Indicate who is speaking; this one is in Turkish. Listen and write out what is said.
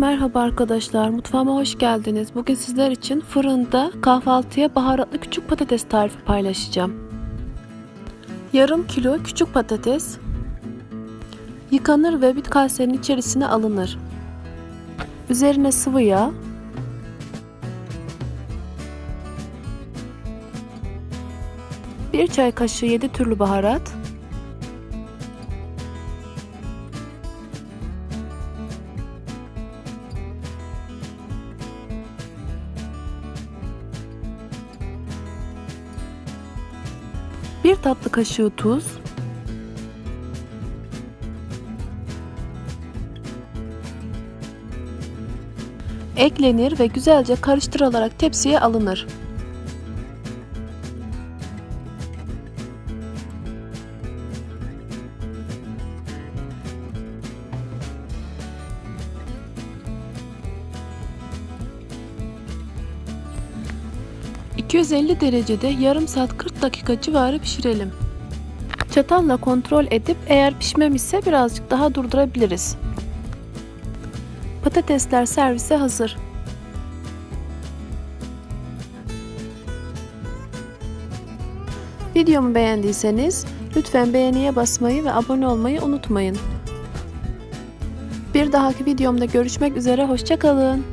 Speaker 1: Merhaba arkadaşlar, mutfağıma hoş geldiniz. Bugün sizler için fırında kahvaltıya baharatlı küçük patates tarifi paylaşacağım. Yarım kilo küçük patates yıkanır ve bir kasenin içerisine alınır. Üzerine sıvı yağ, bir çay kaşığı 7 türlü baharat, bir tatlı kaşığı tuz, eklenir ve güzelce karıştırılarak tepsiye alınır. ...250 derecede yarım saat 40 dakika civarı pişirelim. Çatalla kontrol edip eğer pişmemişse birazcık daha durdurabiliriz. Patatesler servise hazır. Videomu beğendiyseniz lütfen beğeniye basmayı ve abone olmayı unutmayın. Bir dahaki videomda görüşmek üzere hoşçakalın.